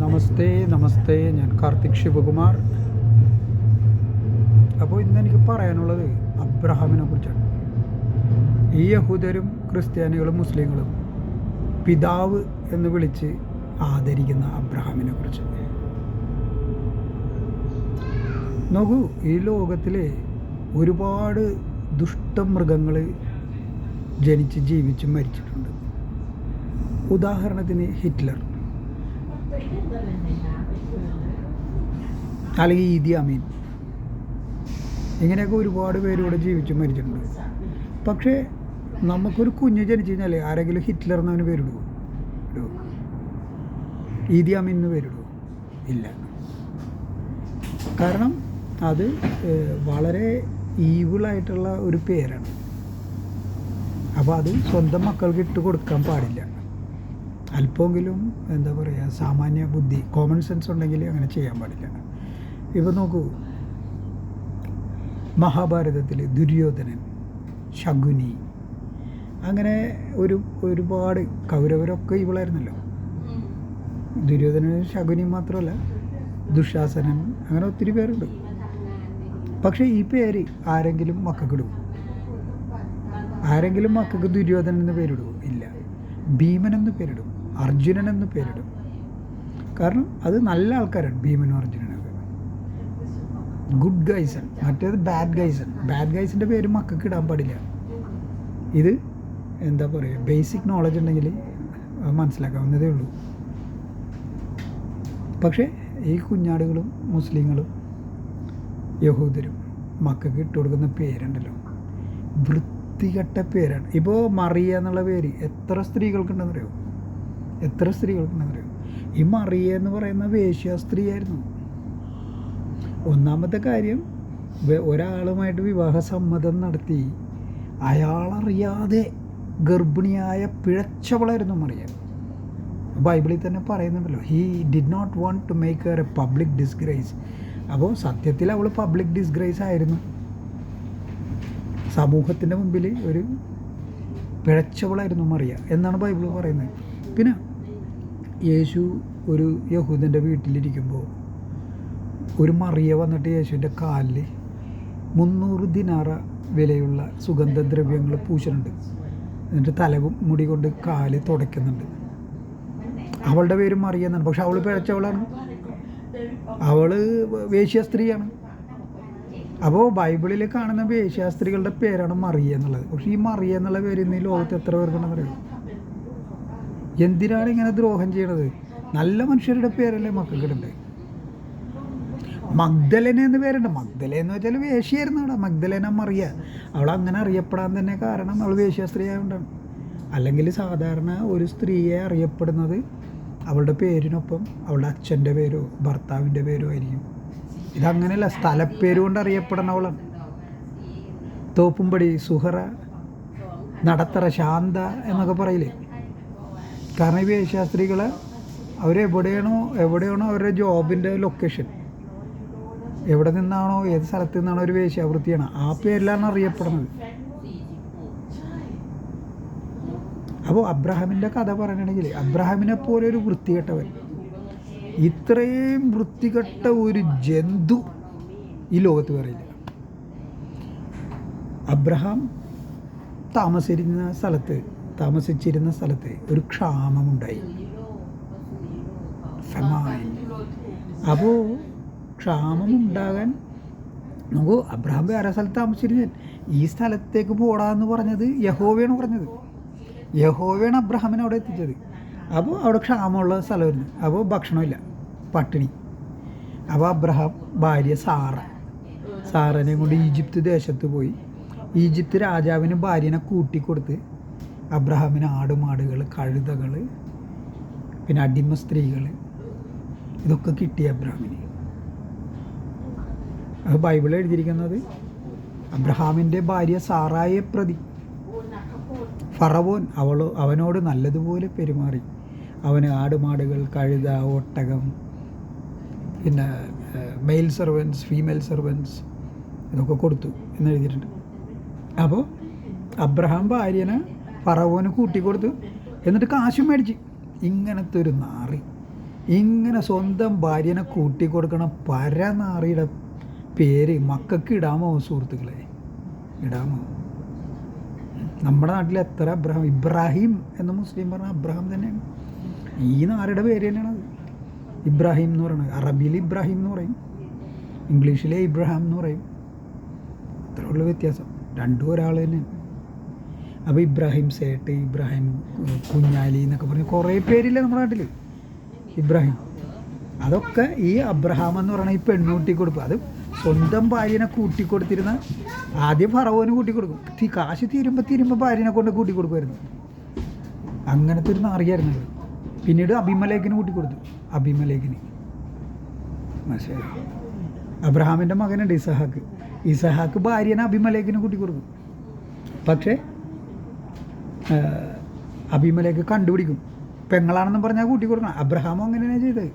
നമസ്തേ നമസ്തേ ഞാൻ കാർത്തിക് ശിവകുമാർ. അപ്പോൾ ഇന്ന് എനിക്ക് പറയാനുള്ളത് അബ്രഹാമിനെ കുറിച്ചാണ്. ഈ യഹൂദരും ക്രിസ്ത്യാനികളും മുസ്ലിങ്ങളും പിതാവ് എന്ന് വിളിച്ച് ആദരിക്കുന്ന അബ്രഹാമിനെ കുറിച്ച്. നോക്കൂ ഈ ലോകത്തിലെ ഒരുപാട് ദുഷ്ടമൃഗങ്ങൾ ജനിച്ച് ജീവിച്ച് മരിച്ചിട്ടുണ്ട്. ഉദാഹരണത്തിന് ഹിറ്റ്ലർ. അല്ലെങ്കിൽ ഈദി അമീൻ. ഇങ്ങനെയൊക്കെ ഒരുപാട് പേര് ഇവിടെ ജീവിച്ചു മരിച്ചിട്ടുണ്ട്. പക്ഷേ നമുക്കൊരു കുഞ്ഞ് ജനിച്ചു കഴിഞ്ഞാൽ ആരെങ്കിലും ഹിറ്റ്ലർ എന്നവന് പേരിടുവോ? ഇടുവോ? ഈദി അമീൻ എന്ന് പേരിടുവോ? ഇല്ല. കാരണം അത് വളരെ ഈവിളായിട്ടുള്ള ഒരു പേരാണ്. അപ്പോൾ അത് സ്വന്തം മക്കൾക്ക് ഇട്ട് കൊടുക്കാൻ പാടില്ല. അല്പമെങ്കിലും എന്താ പറയുക സാമാന്യ ബുദ്ധി കോമൺ സെൻസ് ഉണ്ടെങ്കിൽ അങ്ങനെ ചെയ്യാൻ പാടില്ല. ഇപ്പോൾ നോക്കൂ. മഹാഭാരതത്തിൽ ദുര്യോധനൻ ശകുനി അങ്ങനെ ഒരു ഒരുപാട് കൗരവരൊക്കെ ഇവളായിരുന്നല്ലോ. ദുര്യോധനൻ ശകുനി മാത്രമല്ല ദുശാസനൻ അങ്ങനെ ഒത്തിരി പേരുണ്ട്. പക്ഷേ ഈ പേര് ആരെങ്കിലും മക്കൾക്കിടും ആരെങ്കിലും മക്കൾക്ക് ദുര്യോധനൻ എന്ന് പേരിടുമോ ഇല്ല. ഭീമൻ എന്ന് പേരിടും. അർജുനൻ എന്ന് പേരിടും. കാരണം അത് നല്ല ആൾക്കാരാണ് ഭീമനും അർജുനനൊക്കെ ഗുഡ് ഗൈസൺ മറ്റേത് ബാഡ് ഗൈസൺ ബാഡ് ഗൈസിന്റെ പേര് മക്കൾക്ക് ഇടാൻ പാടില്ല. ഇത് എന്താ പറയുക ബേസിക് നോളജ് ഉണ്ടെങ്കിൽ മനസ്സിലാക്കാവുന്നതേ ഉള്ളൂ. പക്ഷേ ഈ കുഞ്ഞാടുകളും മുസ്ലിങ്ങളും യഹൂദരും മക്കൾക്ക് ഇട്ട് കൊടുക്കുന്ന പേരുണ്ടല്ലോ. വൃത്തികെട്ട പേരാണ്. ഇപ്പോൾ മറിയ എന്നുള്ള പേര് എത്ര സ്ത്രീകൾക്കുണ്ടെന്നറിയോ? എത്ര സ്ത്രീകൾക്കുണ്ടെന്നറിയോ ഈ മറിയ എന്ന് പറയുന്ന വേശ്യ സ്ത്രീയായിരുന്നു. ഒന്നാമത്തെ കാര്യം ഒരാളുമായിട്ട് വിവാഹ സമ്മതം നടത്തി അയാളറിയാതെ ഗർഭിണിയായ പിഴച്ചവളായിരുന്നു മറിയ. ബൈബിളിൽ തന്നെ പറയുന്നുണ്ടല്ലോ he did not want to make a public disgrace അപ്പോൾ സത്യത്തിൽ അവൾ പബ്ലിക് ഡിസ്ഗ്രേസ് ആയിരുന്നു. സമൂഹത്തിന്റെ മുമ്പിൽ ഒരു പിഴച്ചവളായിരുന്നു മറിയ എന്നാണ് ബൈബിൾ പറയുന്നത്. പിന്നെ യേശു ഒരു യഹൂദന്റെ വീട്ടിലിരിക്കുമ്പോൾ ഒരു മറിയ വന്നിട്ട് യേശുവിന്റെ കാലിൽ മുന്നൂറ് ദിനാറ വിലയുള്ള സുഗന്ധദ്രവ്യങ്ങൾ പൂശുന്നുണ്ട്. എന്നിട്ട് തല മുടി കൊണ്ട് കാൽ തുടയ്ക്കുന്നുണ്ട്. അവളുടെ പേര് മറിയ എന്നാണ്. പക്ഷെ അവൾ പിഴച്ചവളാണ് അവൾ വേശ്യ സ്ത്രീയാണ്. അപ്പോൾ ബൈബിളിൽ കാണുന്ന വേശ്യാസ്ത്രീകളുടെ പേരാണ് മറിയ എന്നുള്ളത്. പക്ഷെ ഈ മറിയ എന്നുള്ള പേര് ഇന്ന് ഈ ലോകത്ത് എത്ര പേർക്കുണ്ടെന്ന് അറിയോ? എന്തിനാണ് ഇങ്ങനെ ദ്രോഹം ചെയ്യണത്? നല്ല മനുഷ്യരുടെ പേരല്ലേ മക്കൾക്കിടണ്ട്. മഗ്ദലന എന്ന് പേരുണ്ട്. മഗ്ദല എന്ന് വെച്ചാൽ വേശ്യായിരുന്നു അവിടെ. മഗ്ദലേന മറിയ അവൾ അങ്ങനെ അറിയപ്പെടാൻ തന്നെ കാരണം അവൾ വേശ്യാസ്ത്രീ ആയതുകൊണ്ടാണ് അല്ലെങ്കിൽ സാധാരണ ഒരു സ്ത്രീയെ അറിയപ്പെടുന്നത് അവളുടെ പേരിനൊപ്പം അവളുടെ അച്ഛന്റെ പേരോ ഭർത്താവിന്റെ പേരോ ആയിരിക്കും. ഇതങ്ങനെയല്ല. സ്ഥലപ്പേര് കൊണ്ട് അറിയപ്പെടുന്നവളാണ് തോപ്പുംപടി സുഹറ നടത്തറ ശാന്ത എന്നൊക്കെ പറയില്ലേ? കാരണം ഈ വേശ്യാസ്ത്രീകൾ അവരെവിടെയാണോ എവിടെയാണോ അവരുടെ ജോബിന്റെ ലൊക്കേഷൻ. എവിടെ നിന്നാണോ ഏത് സ്ഥലത്ത് നിന്നാണോ ഒരു വേശ്യാവൃത്തിയാണ്. ആ പേരിലാണ് അറിയപ്പെടുന്നത്. അപ്പോൾ അബ്രഹാമിന്റെ കഥ പറയുകയാണെങ്കിൽ അബ്രഹാമിനെ പോലെ ഒരു വൃത്തികെട്ടവൻ. ഇത്രയും വൃത്തികെട്ട ഒരു ജന്തു ഈ ലോകത്ത് പറയില്ല അബ്രഹാം താമസിച്ചിരുന്ന സ്ഥലത്ത് താമസിച്ചിരുന്ന സ്ഥലത്ത് ഒരു ക്ഷാമമുണ്ടായി. ഫെമൈൻ. അപ്പോൾ ക്ഷാമമുണ്ടാകാൻ നോക്കൂ അബ്രഹാം വേറെ സ്ഥലത്ത് താമസിച്ചിരുന്ന ഈ സ്ഥലത്തേക്ക് പോടാന്ന് പറഞ്ഞത് യഹോവയാണ് പറഞ്ഞത്. യഹോവയാണ് അബ്രഹാമിനെ അവിടെ എത്തിച്ചത്. അപ്പോൾ അവിടെ ക്ഷാമമുള്ള സ്ഥലമായിരുന്നു അപ്പോൾ ഭക്ഷണമില്ല. പട്ടിണി. അപ്പോൾ അബ്രഹാം ഭാര്യ സാറ. സാറനെ കൊണ്ട് ഈജിപ്ത് ദേശത്ത് പോയി. ഈജിപ്ത് രാജാവിന് ഭാര്യനെ കൂട്ടിക്കൊടുത്ത് അബ്രഹാമിന് ആടുമാടുകൾ കഴുതകൾ പിന്നെ അടിമ സ്ത്രീകൾ. ഇതൊക്കെ കിട്ടി അബ്രഹാമിന്. അത് ബൈബിൾ എഴുതിയിരിക്കുന്നത് അബ്രഹാമിന്റെ ഭാര്യ സാറായെ പ്രതി. ഫറവോൻ അവൾ അവനോട് നല്ലതുപോലെ പെരുമാറി. അവന് ആടുമാടുകൾ കഴുത ഒട്ടകം പിന്നെ മെയിൽ സെർവൻസ് ഫീമെയിൽ സെർവൻസ് ഇതൊക്കെ കൊടുത്തു എന്ന് എഴുതിയിട്ടുണ്ട്. അപ്പോൾ അബ്രഹാം ഭാര്യനെ ഫറവോന് കൂട്ടിക്കൊടുത്തു. എന്നിട്ട് കാശും മേടിച്ച്. ഇങ്ങനത്തെ ഒരു നാറി. ഇങ്ങനെ സ്വന്തം ഭാര്യനെ കൂട്ടി കൊടുക്കണ പരനാറിയുടെ പേര് മക്കൾക്ക് ഇടാമോ സുഹൃത്തുക്കളെ? ഇടാമോ? നമ്മുടെ നാട്ടിൽ എത്ര അബ്രഹാം? ഇബ്രാഹിം എന്ന് മുസ്ലിം പറഞ്ഞ അബ്രഹാം തന്നെയാണ്. ഈ നാരുടെ പേര് തന്നെയാണ് ഇബ്രാഹിം എന്ന് പറയുന്നത് അറബിയിൽ ഇബ്രാഹിം എന്ന് പറയും. ഇംഗ്ലീഷിലെ ഇബ്രഹാം എന്ന് പറയും. അത്രയുള്ള വ്യത്യാസം. രണ്ടും ഒരാൾ തന്നെയാണ്. അപ്പോൾ ഇബ്രാഹിം സേട്ട് ഇബ്രാഹിം കുഞ്ഞാലി എന്നൊക്കെ പറഞ്ഞ് കുറേ പേരില്ല നമ്മുടെ നാട്ടിൽ ഇബ്രാഹിം. അതൊക്കെ ഈ അബ്രഹാം എന്ന് പറയുന്ന ഈ പെണ്ണൂട്ടി കൊടുക്കും അത് സ്വന്തം ഭാര്യനെ കൂട്ടിക്കൊടുത്തിരുന്ന ആദ്യം ഫറവോന് കൂട്ടിക്കൊടുക്കും. കാശ് തീരുമ്പോൾ തീരുമ്പോൾ ഭാര്യനെ കൊണ്ട് കൂട്ടിക്കൊടുക്കുമായിരുന്നു അങ്ങനത്തെ ഒരു നാറിയായിരുന്നു പിന്നീട് അഭിമലേഖിന് കൂട്ടിക്കൊടുത്തു. അഭിമലേഖിന്. അബ്രഹാമിന്റെ മകനുണ്ട് ഇസഹാക്ക്. ഇസഹാക്ക് ഭാര്യനെ അഭിമലേഖിന് കൂട്ടിക്കൊടുക്കും. പക്ഷേ അഭിമലേക്ക് കണ്ടുപിടിക്കും. പെങ്ങളാണെന്നും പറഞ്ഞാൽ കൂട്ടി കൊടുക്കണം. അബ്രഹാമും അങ്ങനെയാണ് ചെയ്തത്.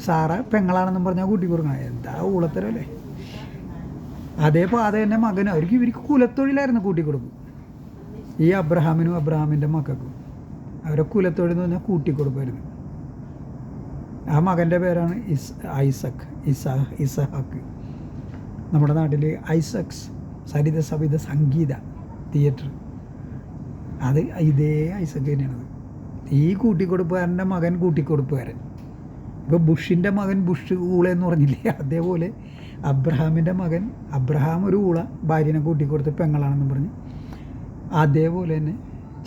സാറ പെങ്ങളാണെന്നും പറഞ്ഞാൽ കൂട്ടി കൊടുക്കണം. എന്താ ഊളത്തരല്ലേ? അതേ പാത തന്നെ മകനും. അവർക്ക് ഇവർക്ക് കുലത്തൊഴിലായിരുന്നു കൂട്ടി കൊടുക്കും. ഈ അബ്രഹാമിനും അബ്രഹാമിന്റെ മക്കൾക്കും അവരെ കുലത്തൊഴിൽ എന്ന് പറഞ്ഞാൽ കൊടുക്കുമായിരുന്നു. ആ മകന്റെ പേരാണ് ഇസ് ഐസക് ഇസാ ഇസഹാക്ക്. നമ്മുടെ നാട്ടിൽ ഐസക്സ് സരിത സവിത സംഗീത തിയേറ്റർ. അത് ഇതേ ഐസക്ക് തന്നെയാണത്. ഈ കൂട്ടിക്കൊടുപ്പുകാരന്റെ മകൻ കൂട്ടിക്കൊടുപ്പുകാരൻ. ഇപ്പോൾ ബുഷിന്റെ മകൻ ബുഷ് ഊള എന്ന് പറഞ്ഞില്ലേ? അതേപോലെ അബ്രഹാമിന്റെ മകൻ അബ്രഹാം ഒരു ഊള ഭാര്യനെ കൂട്ടിക്കൊടുത്ത് പെങ്ങളാണെന്ന് പറഞ്ഞ് അതേപോലെ തന്നെ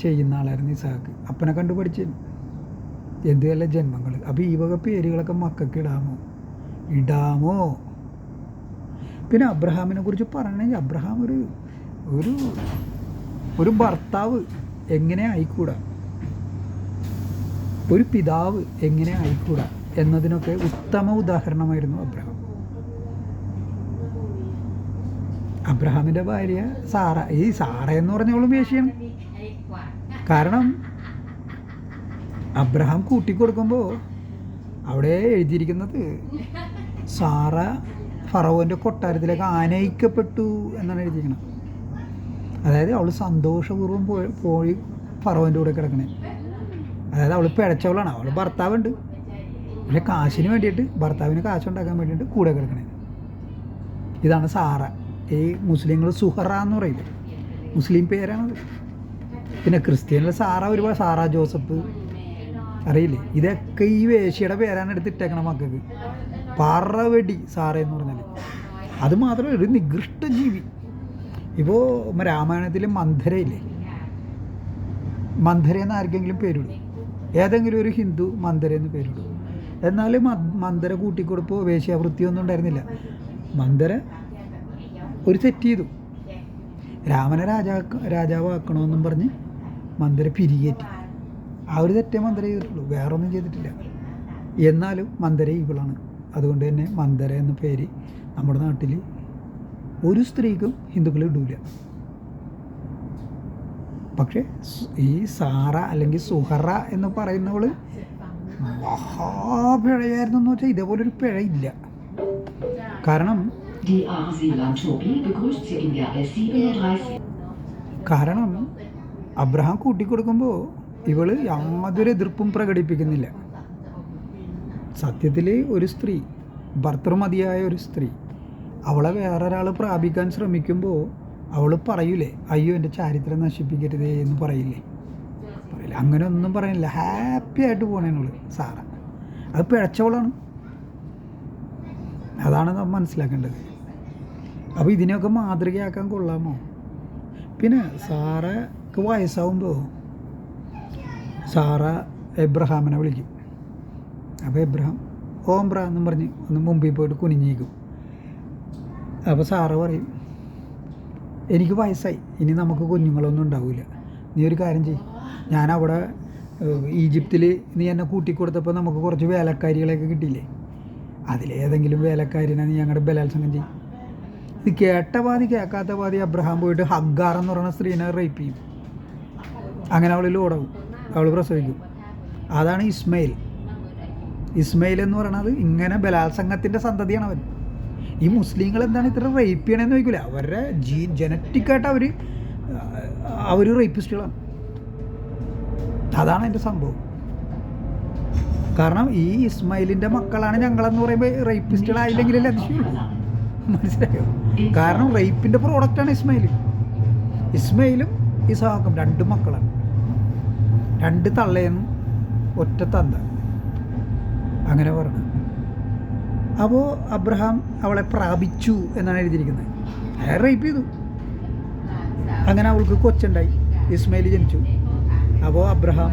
ചെയ്യുന്ന ആളായിരുന്നു ഇസാക്ക്. അപ്പനെ കണ്ടു പഠിച്ചു. എന്തുവല്ല ജന്മങ്ങൾ അപ്പോൾ ഈ വക പേരുകളൊക്കെ മക്കൾക്ക് ഇടാമോ? ഇടാമോ? പിന്നെ അബ്രഹാമിനെ കുറിച്ച് പറയണമെങ്കിൽ അബ്രഹാം ഒരു ഒരു ഒരു ഭർത്താവ് എങ്ങനെ ആയിക്കൂടാ? ഒരു പിതാവ് എങ്ങനെ ആയിക്കൂടാ? എന്നതിനൊക്കെ ഉത്തമ ഉദാഹരണമായിരുന്നു അബ്രഹാം. അബ്രഹാമിന്റെ ഭാര്യ സാറ ഈ സാറ എന്ന് പറഞ്ഞോളും വേശ്യാണ് കാരണം അബ്രഹാം കൂട്ടിക്കൊടുക്കുമ്പോൾ അവിടെ എഴുതിയിരിക്കുന്നത് സാറ ഫറവോന്റെ കൊട്ടാരത്തിലേക്ക് ആനയിക്കപ്പെട്ടു എന്നാണ് എഴുതിയിരിക്കുന്നത്. അതായത് അവൾ സന്തോഷപൂർവം പോയി പോയി ഫറവന്റെ കൂടെ കിടക്കണേ. അതായത് അവൾ പിഴച്ചവളാണ്. അവൾ ഭർത്താവുണ്ട്. പക്ഷെ കാശിന് വേണ്ടിയിട്ട് ഭർത്താവിന് കാശുണ്ടാക്കാൻ വേണ്ടിയിട്ട് കൂടെ കിടക്കണേ. ഇതാണ് സാറ. ഈ മുസ്ലിങ്ങൾ സുഹറ എന്ന് പറയുന്നത് മുസ്ലിം പേരാണത്. പിന്നെ ക്രിസ്ത്യനിലെ സാറ ഒരുപാട് സാറ ജോസഫ്. അറിയില്ലേ? ഇതൊക്കെ ഈ വേശ്യയുടെ പേരാണ് എടുത്തിട്ടേക്കണം മക്കൾക്ക്. പറവടി സാറ എന്ന് പറഞ്ഞാൽ അത് മാത്രമല്ല ഒരു നികൃഷ്ട ജീവി. ഇപ്പോൾ രാമായണത്തിൽ മന്ധരയില്ലേ? മന്ധര എന്ന് ആർക്കെങ്കിലും പേരിടും? ഏതെങ്കിലും ഒരു ഹിന്ദു മന്ധര എന്ന് പേരിടും. എന്നാൽ മന്ധര കൂട്ടിക്കൊടുപ്പോ വേശ്യാവൃത്തിയൊന്നും ഉണ്ടായിരുന്നില്ല. മന്ധര ഒരു തെറ്റ് ചെയ്തു. രാമനെ രാജാ രാജാവാക്കണമെന്നും പറഞ്ഞ് മന്ധര പിരികേറ്റി. ആ ഒരു തെറ്റേ മന്ധര ചെയ്തിട്ടുള്ളൂ. വേറെ ഒന്നും ചെയ്തിട്ടില്ല. എന്നാലും മന്ധര ഇവളാണ് അതുകൊണ്ട് തന്നെ മന്ധര എന്ന പേര് നമ്മുടെ നാട്ടിൽ ഒരു സ്ത്രീക്കും ഹിന്ദുക്കൾ ഇടൂല പക്ഷേ ഈ സാറ അല്ലെങ്കിൽ സുഹറ എന്ന് പറയുന്നവൾ മഹാപിഴയായിരുന്നു എന്ന് വെച്ചാൽ ഇതേപോലെ ഒരു പിഴ ഇല്ല കാരണം Die Arsilan-Tobi begrüßt Sie in der S37. കാരണം അബ്രഹാം കൂട്ടിക്കൊടുക്കുമ്പോൾ ഇവൾ യാതൊരു എതിർപ്പും പ്രകടിപ്പിക്കുന്നില്ല സത്യത്തിൽ ഒരു സ്ത്രീ ഭർത്തൃമതിയായ ഒരു സ്ത്രീ അവളെ വേറൊരാൾ പ്രാപിക്കാൻ ശ്രമിക്കുമ്പോൾ അവൾ പറയൂലേ അയ്യോ എന്റെ ചാരിത്രം നശിപ്പിക്കരുതേ എന്ന് പറയില്ലേ? പറയില്ല? അങ്ങനെ ഒന്നും പറയുന്നില്ല ഹാപ്പി ആയിട്ട് പോകണേനുള്ളു സാറ. അത് പിഴച്ചവളാണ്. അതാണ് നമ്മൾ മനസ്സിലാക്കേണ്ടത്. അപ്പോൾ ഇതിനെയൊക്കെ മാതൃകയാക്കാൻ കൊള്ളാമോ? പിന്നെ സാറക്ക് വയസ്സാവുമ്പോൾ സാറ എബ്രഹാമിനെ വിളിക്കും. അപ്പോൾ എബ്രഹാം ഓംബ്ര എന്നും പറഞ്ഞ് ഒന്ന് മുമ്പിൽ പോയിട്ട് കുനിഞ്ഞേക്കും അപ്പോൾ സാറ് പറയും എനിക്ക് വയസ്സായി ഇനി നമുക്ക് കുഞ്ഞുങ്ങളൊന്നും ഉണ്ടാവില്ല നീ ഒരു കാര്യം ചെയ്യും. ഞാൻ അവിടെ ഈജിപ്തിൽ നീ എന്നെ കൂട്ടിക്കൊടുത്തപ്പോൾ നമുക്ക് കുറച്ച് വേലക്കാരികളെയൊക്കെ കിട്ടിയില്ലേ? അതിലേതെങ്കിലും വേലക്കാരിനെ നീ ഞങ്ങളുടെ ബലാത്സംഗം ചെയ്യും. ഇത് കേട്ട പാതി കേൾക്കാത്ത പാതി അബ്രഹാം പോയിട്ട് ഹഗ്ഗാർ എന്ന് പറയുന്ന സ്ത്രീനെ റേപ്പ് ചെയ്യും. അങ്ങനെ അവളിൽ ഓടവും അവൾ പ്രസവിക്കും. അതാണ് ഇസ്മയിൽ. ഇസ്മയിൽ എന്ന് പറയുന്നത് ഇങ്ങനെ ബലാത്സംഗത്തിന്റെ സന്തതിയാണ് അവൻ ഈ മുസ്ലിങ്ങൾ എന്താണ് ഇത്ര റേപ്പ് ചെയ്യണമെന്ന് ചോദിക്കില്ല അവരുടെ ജീ ജനറ്റിക്കായിട്ട് അവർ അവർ റേപ്പിസ്റ്റുകളാണ് അതാണ് എന്റെ സംഭവം. കാരണം ഈ ഇസ്മായിലിന്റെ മക്കളാണ് ഞങ്ങളെന്ന് പറയുമ്പോൾ റേപ്പിസ്റ്റുകളായില്ലെങ്കിലല്ലേ അതിശയുള്ളൂ മനസ്സിലായോ? കാരണം റേപ്പിന്റെ പ്രോഡക്റ്റാണ് ഇസ്മായിൽ. ഇസ്മായിലും ഇസാഖും രണ്ട് മക്കളാണ്. രണ്ട് തള്ളയെന്നും ഒറ്റ തന്ത. അങ്ങനെ പറഞ്ഞു അപ്പോൾ അബ്രഹാം അവളെ പ്രാപിച്ചു എന്നാണ് എഴുതിയിരിക്കുന്നത്. അയാൾ റേപ്പ് ചെയ്തു. അങ്ങനെ അവൾക്ക് കൊച്ചുണ്ടായി. ഇസ്മയിൽ ജനിച്ചു. അപ്പോൾ അബ്രഹാം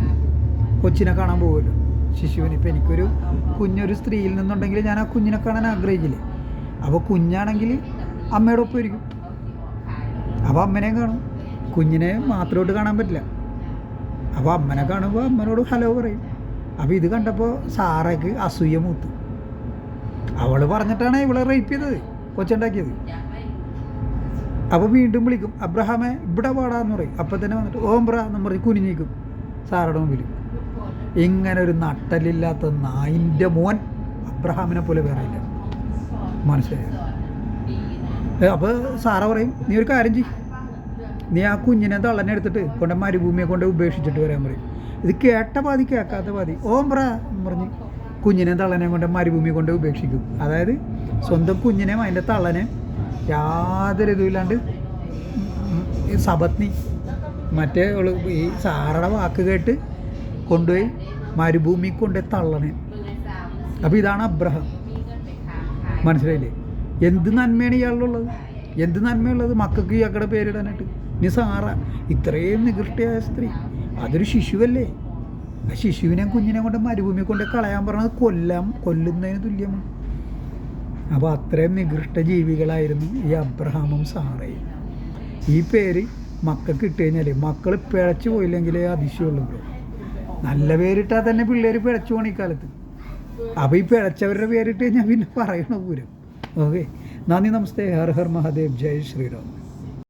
കൊച്ചിനെ കാണാൻ പോകുമല്ലോ ശിശുവിന് ഇപ്പം എനിക്കൊരു കുഞ്ഞൊരു സ്ത്രീയിൽ നിന്നുണ്ടെങ്കിൽ ഞാൻ ആ കുഞ്ഞിനെ കാണാൻ ആഗ്രഹിക്കില്ലേ? അപ്പോൾ കുഞ്ഞാണെങ്കിൽ അമ്മയുടെ ഒപ്പം ഇരിക്കും. അപ്പോൾ അമ്മനെയും കാണും. കുഞ്ഞിനെ മാത്രമായിട്ട് കാണാൻ പറ്റില്ല. അപ്പോൾ അമ്മനെ കാണുമ്പോൾ അമ്മനോട് ഹലോ പറയും. അപ്പോൾ ഇത് കണ്ടപ്പോൾ സാറയ്ക്ക് അസൂയ മൂത്ത്. അവൾ പറഞ്ഞിട്ടാണ് ഇവളെ റേപ്പ് ചെയ്തത് കൊച്ചുണ്ടാക്കിയത്. അപ്പോൾ വീണ്ടും വിളിക്കും അബ്രഹാമെ ഇവിടെ പാടാന്ന് പറയും. അപ്പം തന്നെ വന്നിട്ട് ഓം ബ്ര എന്ന് പറഞ്ഞ് കുനിഞ്ഞിക്കും സാറുടെ മുമ്പിൽ ഇങ്ങനെ ഒരു നട്ടലില്ലാത്ത നായിന്റെ മോൻ അബ്രഹാമിനെ പോലെ വേറെ ഇല്ല. മനസ്സിലായോ? അപ്പോൾ സാറ പറയും നീ ഒരു കാര്യം ചെയ്യും. നീ ആ കുഞ്ഞിനെ തള്ളനെ എടുത്തിട്ട് കൊണ്ട് മരുഭൂമിയെ കൊണ്ട് ഉപേക്ഷിച്ചിട്ട് വരാൻ പറയും. ഇത് കേട്ട പാതി കേൾക്കാത്ത പാതി ഓം ബ്ര എന്ന് പറഞ്ഞ് കുഞ്ഞിനെ തള്ളനെ കൊണ്ട് മരുഭൂമി കൊണ്ട് ഉപേക്ഷിക്കും. അതായത് സ്വന്തം കുഞ്ഞിനെ അതിന്റെ തള്ളനെ യാതൊരു ഇതുമില്ലാണ്ട് സബത്നി മറ്റേ ഈ സാറയുടെ വാക്ക് കേട്ട് കൊണ്ടുപോയി മരുഭൂമി കൊണ്ട് തള്ളണേ അപ്പോൾ ഇതാണ് അബ്രഹം. മനസ്സിലായില്ലേ? എന്ത് നന്മയാണ് ഇയാളിലുള്ളത്? എന്ത് നന്മയുള്ളത്? മക്കൾക്ക് ഇയാളുടെ പേരിടാനായിട്ട്. ഇനി സാറ ഇത്രയും നികൃഷ്ടയായ സ്ത്രീ. അതൊരു ശിശുവല്ലേ? ശിശുവിനെ കുഞ്ഞിനെ കൊണ്ട് മരുഭൂമി കൊണ്ട് കളയാൻ പറഞ്ഞത് കൊല്ലം കൊല്ലുന്നതിന് തുല്യമാണ്. അപ്പോൾ അത്രയും നികൃഷ്ട ജീവികളായിരുന്നു ഈ അബ്രഹാമും സാറയും. ഈ പേര് മക്കൾക്ക് ഇട്ട് കഴിഞ്ഞാൽ മക്കൾ പിഴച്ചു പോയില്ലെങ്കിലേ അതിശയമുള്ളൂ നല്ല പേരിട്ടാൽ തന്നെ പിള്ളേർ പിഴച്ചു പോകണം ഈ കാലത്ത്. അപ്പോൾ ഈ പിഴച്ചവരുടെ പേരിട്ട് കഴിഞ്ഞാൽ പിന്നെ പറയണ പൂരം. ഓക്കെ. നന്ദി നമസ്തേ. ഹർ ഹർ മഹാദേവ്. ജയ് ശ്രീറാം.